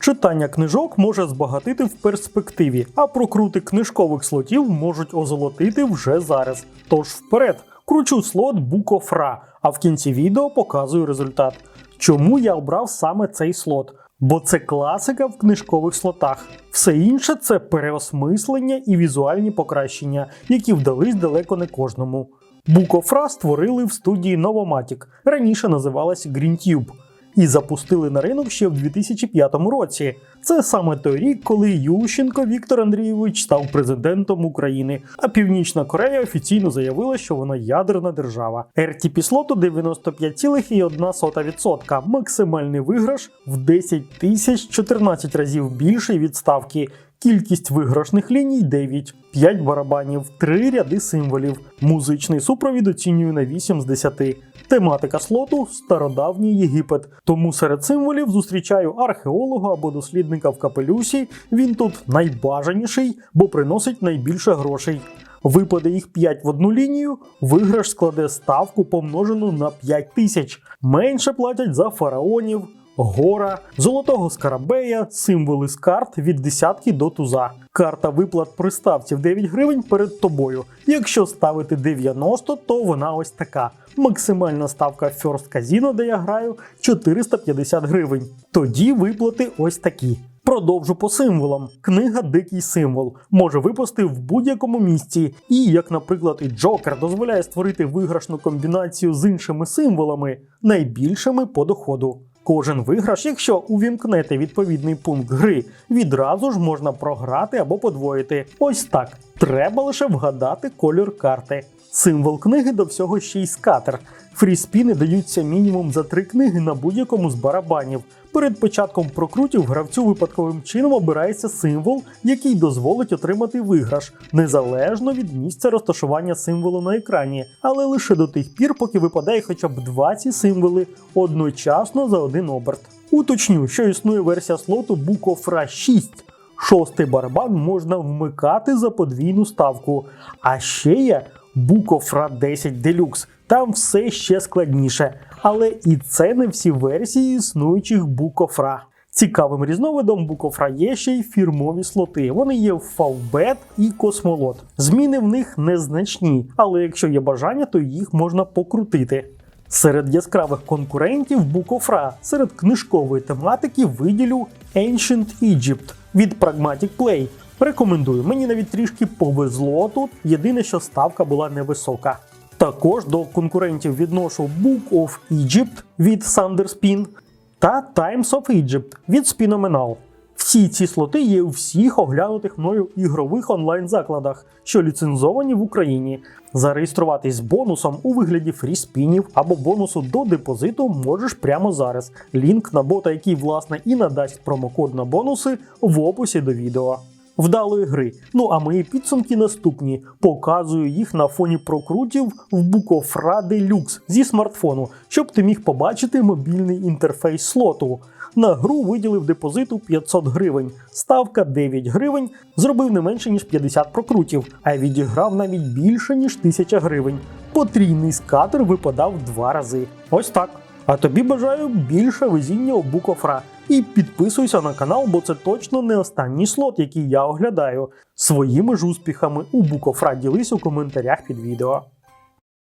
Читання книжок може збагатити в перспективі, а прокрути книжкових слотів можуть озолотити вже зараз. Тож вперед, кручу слот Букофра, а в кінці відео показую результат. Чому я обрав саме цей слот? Бо це класика в книжкових слотах. Все інше це переосмислення і візуальні покращення, які вдались далеко не кожному. Букофра створили в студії Novomatic, раніше називалась GreenTube, і запустили на ринок ще в 2005 році. Це саме той рік, коли Ющенко Віктор Андрійович став президентом України, а Північна Корея офіційно заявила, що вона ядерна держава. RTP слоту 95,1%, максимальний виграш в 10 тисяч 14 разів більший від ставки. Кількість виграшних ліній 9, 5 барабанів, 3 ряди символів. Музичний супровід оцінюю на 8 з 10. Тематика слоту стародавній Єгипет. Тому серед символів зустрічаю археолога або дослідника в капелюсі. Він тут найбажаніший, бо приносить найбільше грошей. Випаде їх 5 в одну лінію, виграш складе ставку помножену на 5 тисяч. Менше платять за фараонів, гора, золотого скарабея, символи з карт від десятки до туза. Карта виплат при ставці 9 гривень перед тобою. Якщо ставити 90, то вона ось така. Максимальна ставка First Casino, де я граю, 450 гривень. Тоді виплати ось такі. Продовжу по символам. Книга Дикий символ може випасти в будь-якому місці, і, як, наприклад, і Джокер дозволяє створити виграшну комбінацію з іншими символами, найбільшими по доходу. Кожен виграш, якщо увімкнете відповідний пункт гри, відразу ж можна програти або подвоїти. Ось так. Треба лише вгадати кольор карти. Символ книги до всього ще й скатер. Фріспіни даються мінімум за три книги на будь-якому з барабанів. Перед початком прокрутів гравцю випадковим чином обирається символ, який дозволить отримати виграш, незалежно від місця розташування символу на екрані, але лише до тих пір, поки випадає хоча б 20 символи одночасно за один оберт. Уточню, що існує версія слоту Bukofra 6. Шостий барабан можна вмикати за подвійну ставку. А ще є Bukofra 10 Deluxe. Там все ще складніше. Але і це не всі версії існуючих Букофра. Цікавим різновидом Букофра є ще й фірмові слоти. Вони є Фавбет і Космолот. Зміни в них незначні, але якщо є бажання, то їх можна покрутити. Серед яскравих конкурентів Букофра серед книжкової тематики виділю Ancient Egypt від Pragmatic Play. Рекомендую, мені навіть трішки повезло тут, єдине, що ставка була невисока. Також до конкурентів відношу Book of Egypt від Sanderspin та Times of Egypt від Spinomenal. Всі ці слоти є у всіх оглянутих мною ігрових онлайн-закладах, що ліцензовані в Україні. Зареєструватись бонусом у вигляді фріспінів або бонусу до депозиту можеш прямо зараз. Лінк на бота, який власне і надасть промокод на бонуси в описі до відео. Вдалої гри. Ну а мої підсумки наступні. Показую їх на фоні прокрутів в Bukofra Deluxe зі смартфону, щоб ти міг побачити мобільний інтерфейс слоту. На гру виділив депозиту 500 гривень, ставка 9 гривень, зробив не менше ніж 50 прокрутів, а відіграв навіть більше ніж 1000 гривень. Потрійний скатер випадав два рази. Ось так. А тобі бажаю більше везіння у Букофра. І підписуйся на канал, бо це точно не останній слот, який я оглядаю. Своїми ж успіхами у Букофра ділись у коментарях під відео.